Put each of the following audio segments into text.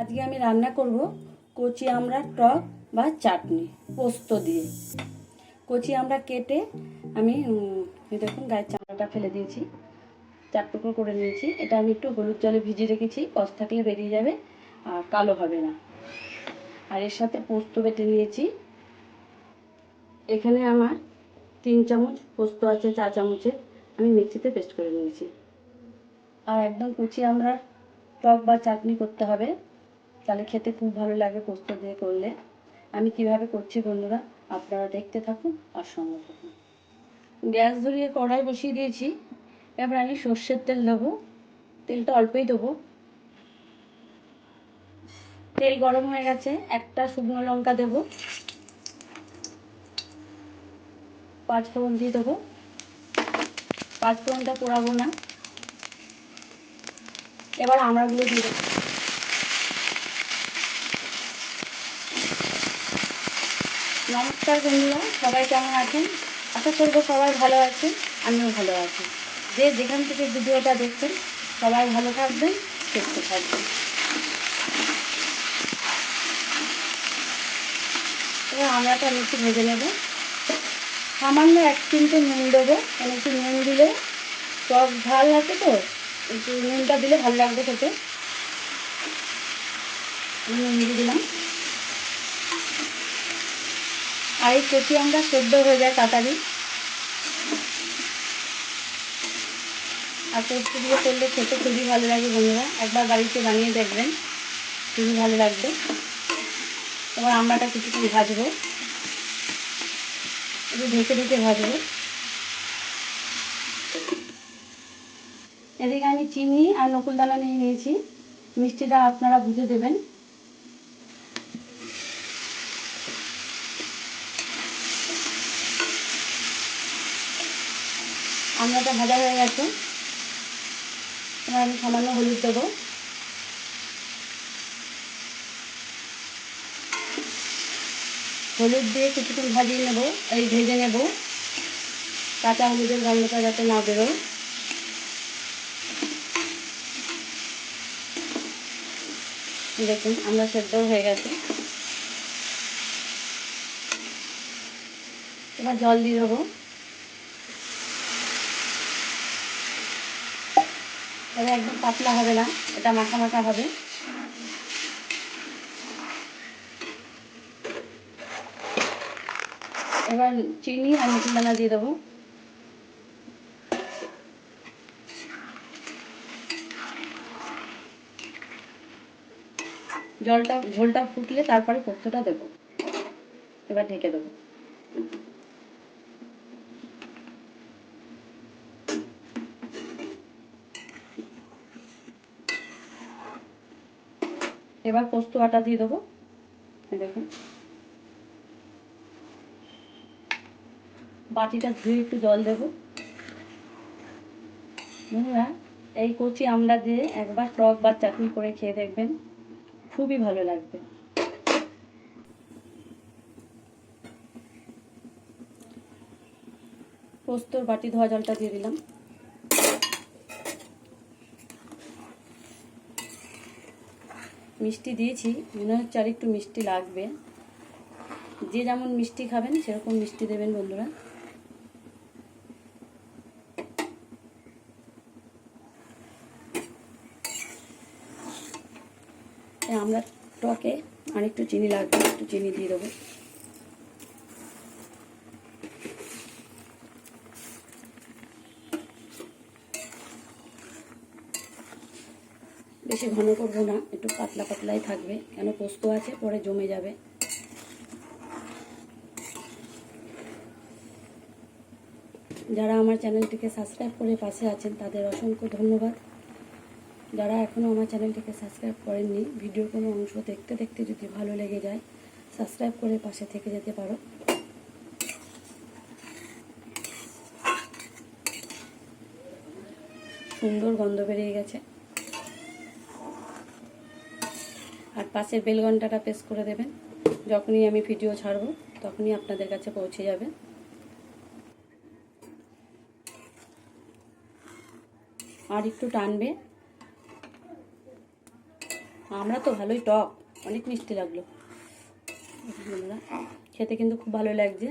আজকে আমি রান্না করব কচি আমরা টক বা চাটনি, পোস্ত দিয়ে। কচি আমরা কেটে আমি দেখুন গায়ের চামড়াটা ফেলে দিয়েছি। চার টুকরো করে নিয়েছি। এটা আমি একটু হলুদ জলে ভিজিয়ে রেখেছি। কষ থাকলে বেরিয়ে যাবে আর কালো হবে না। আর এর সাথে পোস্ত বেটে নিয়েছি। এখানে আমার তিন চামচ পোস্ত আছে চা চামচের। আমি মিক্সিতে পেস্ট করে নিয়েছি। আর একদম কুচি আমরা টক বা চাটনি করতে হবে। তাহলে খেতে খুব ভালো লাগে পোস্ত দিয়ে করলে। আমি কীভাবে করছি বন্ধুরা, আপনারা দেখতে থাকুন আর সঙ্গে থাকুন। গ্যাস ধরিয়ে কড়াই বসিয়ে দিয়েছি। এবার আমি সর্ষের তেল দেবো। তেলটা অল্পই দেবো। তেল গরম হয়ে গেছে, একটা শুকনো লঙ্কা দেবো। পাঁচ ফোড়ন দিয়ে দেবো। পাঁচ ফোড়নটা পোড়াবো না। এবার আমড়াগুলো দিয়ে দেবো। নমস্কার বন্ধুরা, সবাই কেমন আছেন? আশা করব সবাই ভালো আছেন, আমিও ভালো আছি। যে যেখান থেকে ভিডিওটা দেখছেন, সবাই ভালো থাকবেন, সুস্থ থাকবেন। এবার আমড়াটা আমি একটু ভেজে নেব। সামান্য এক চিমটে নুন দেবো। মানে একটু নুন দিলে টক ভালো আছে তো, একটু নুনটা দিলে ভালো লাগবে খেতে। নুন দিয়ে দিলাম। আর এই কচি আমটা সেদ্ধ হয়ে যায় তাড়াতাড়ি। আর পোস্ত দিয়ে করলে খেতে খুবই ভালো লাগে বন্ধুরা। একবার বাড়িতে বানিয়ে দেখবেন, খুবই ভালো লাগবে। এবার আমড়াটা কিছুক্ষণ ভাজবো। একটু ঢেকে ঢেকে ভাজবো। এদিকে আমি চিনি আর নকুলদানা নিয়ে নিয়েছি। মিষ্টিটা আপনারা বুঝে দেবেন। আমড়াটা ভাজা হয়ে গেছে। এবার আমি সামান্য হলুদ দেবো। হলুদ দিয়ে কিছুক্ষণ ভাজিয়ে নেব, এই ভেজে নেব। কাঁচা হলুদের গন্ধটা যাতে না বেরোয়। দেখুন, আমরা সেদ্ধ হয়ে গেছে। এবার জল দিয়ে দেবো। তবে একদম পাতলা হবে না, এটা মাখা মাখা হবে। এবার চিনি আর নতুন দানা দিয়ে দেবো। জলটা, ঝোলটা ফুটলে তারপরে পোস্তটা দেবো। এবার ঢেকে দেবো। এবার পোস্ত আটা দিয়ে দেবো। দেখুন। বাটিটা ধুয়ে একটু জল দেবো। বন্ধুরা এই কচি আমরা দিয়ে একবার টক বা চাটনি করে খেয়ে দেখবেন। খুবই ভালো লাগবে। পোস্তর বাটি ধোয়া জলটা দিয়ে দিলাম। মিষ্টি দিয়েছি, মনে হচ্ছে আর একটু মিষ্টি লাগবে। যে যেমন মিষ্টি খাবেন, সেরকম মিষ্টি দেবেন বন্ধুরা। আমরা টকে আর একটু চিনি লাগবে, একটু চিনি দিয়ে দেবো। বেশি ঘন করব না, একটু পাতলা পাতলাই থাকবে। কেন পোস্ত আছে, পরে জমে যাবে। যারা আমার চ্যানেলটিকে সাবস্ক্রাইব করে পাশে আছেন, তাদের অসংখ্য ধন্যবাদ। যারা এখনও আমার চ্যানেলটিকে সাবস্ক্রাইব করেননি, ভিডিওর কোনো অংশ দেখতে দেখতে যদি ভালো লেগে যায়, সাবস্ক্রাইব করে পাশে থেকে যেতে পারো। সুন্দর গন্ধ বেরিয়ে গেছে। পাশের বেল ঘন্টাটা প্রেস করে দেবেন। যখনই আমি ভিডিও ছাড়বো, তখনই আপনাদের কাছে পৌঁছে যাবে। আর একটু টানবে। আমরা তো ভালোই টক, অনেক মিষ্টি লাগল। খেতে কিন্তু খুব ভালো লাগছে।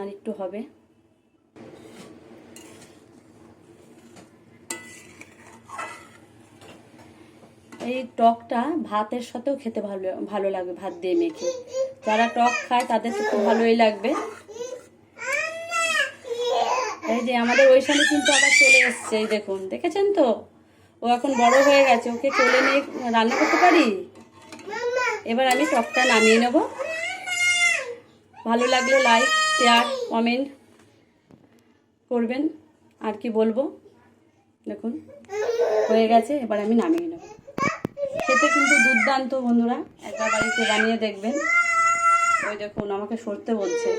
আর একটু হবে। এই টকটা ভাতের সাথেও খেতে ভালো ভালো লাগবে ভাত দিয়ে মেখে। যারা টক খায়, তাদের তো খুব ভালোই লাগবে। এই যে আমাদের ওই সামনে কিন্তু আবার চলে এসছে, এই দেখুন, দেখেছেন তো? ও এখন বড় হয়ে গেছে, ওকে চলে নিয়ে রান্না করতে পারি? এবার আমি টকটা নামিয়ে নেব। ভালো লাগলে লাইক শেয়ার কমেন্ট করবেন। আর কি বলব? দেখুন, হয়ে গেছে, এবার আমি নামিয়ে নেব। খেতে কিন্তু দুর্দান্ত বন্ধুরা একবার বাড়িতে বানিয়ে দেখবেন। ওই দেখুন আমাকে সরতে বলছে।